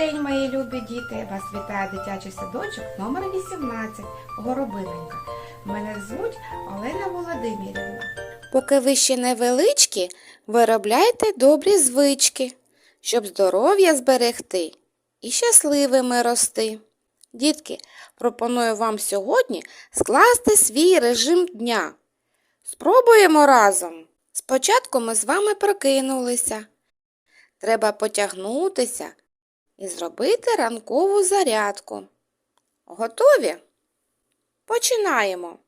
день, мої любі діти! Вас вітає дитячий садочок номер 18 Горобиненька. Мене звуть Олена Володимирівна. Поки ви ще невеличкі, виробляйте добрі звички, щоб здоров'я зберегти і щасливими рости. Дітки, пропоную вам сьогодні скласти свій режим дня. Спробуємо разом. Спочатку ми з вами прокинулися. Треба потягнутися і зробити ранкову зарядку. Готові? Починаємо.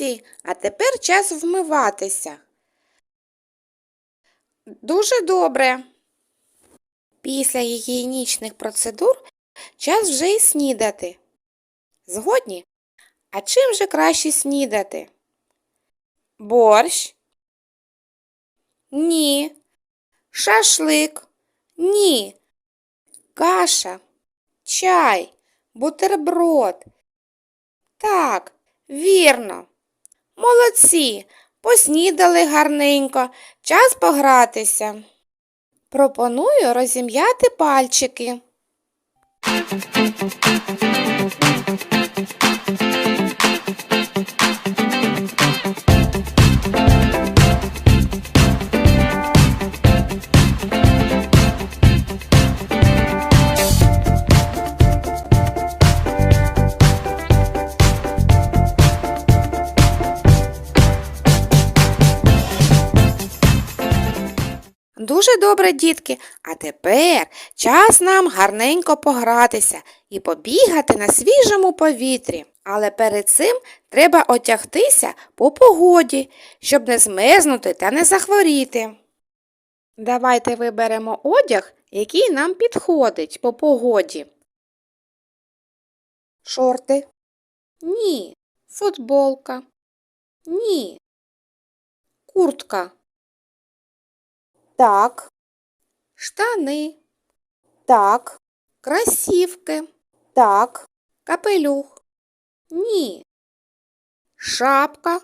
Молодці, а тепер час вмиватися. Дуже добре. Після гігієнічних процедур час вже й снідати. Згодні? А чим же краще снідати? Борщ? Ні. Шашлик? Ні. Каша, чай, бутерброд. Так, вірно. Молодці, поснідали гарненько, час погратися. Пропоную розім'яти пальчики. Дуже добре, дітки. А тепер час нам гарненько погратися і побігати на свіжому повітрі. Але перед цим треба отягтися по погоді, щоб не змерзнути та не захворіти. Давайте виберемо одяг, який нам підходить по погоді. Шорти. Ні. Футболка. Ні. Куртка. Так. Штани. Так. Красівки. Так. Капелюх. Ні. Шапка.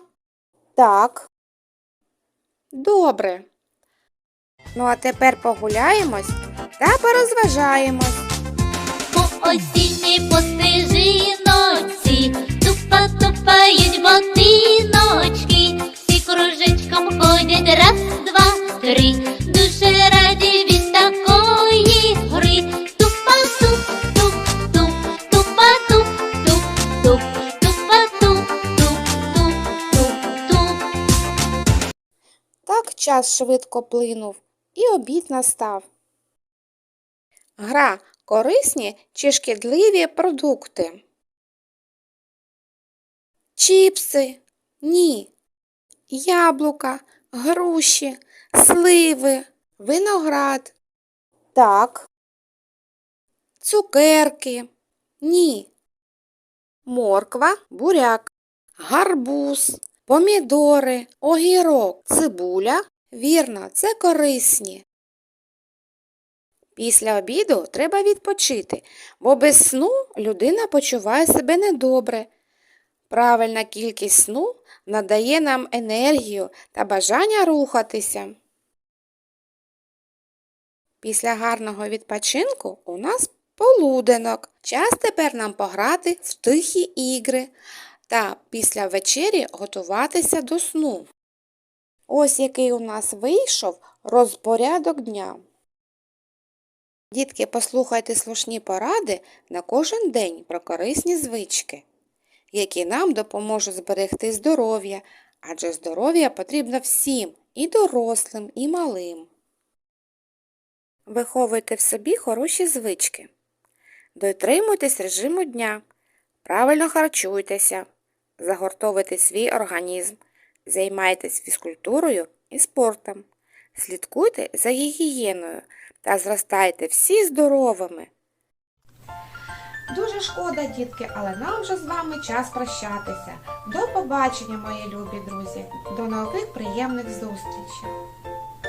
Так. Добре. Ну а тепер погуляємось та порозважаємось. По осінній постежиночці Тупа-тупають ботиночки Всі кружечком ходять раз, два, три час швидко плинув і обід настав. Гра корисні чи шкідливі продукти? Чіпси? Ні. Яблука, груші, сливи, виноград. Так. Цукерки? Ні. Морква, буряк, гарбуз, помідори, огірок, цибуля. Вірно, це корисні. Після обіду треба відпочити, бо без сну людина почуває себе недобре. Правильна кількість сну надає нам енергію та бажання рухатися. Після гарного відпочинку у нас полуденок. Час тепер нам пограти в тихі ігри та після вечері готуватися до сну. Ось який у нас вийшов розпорядок дня. Дітки, послухайте слушні поради на кожен день про корисні звички, які нам допоможуть зберегти здоров'я, адже здоров'я потрібно всім і дорослим, і малим. Виховуйте в собі хороші звички. Дотримуйтесь режиму дня, правильно харчуйтеся, загортовуйте свій організм, Займайтесь фізкультурою і спортом. Слідкуйте за гігієною та зростайте всі здоровими. Дуже шкода, дітки, але нам вже з вами час прощатися. До побачення, мої любі друзі. До нових приємних зустрічей.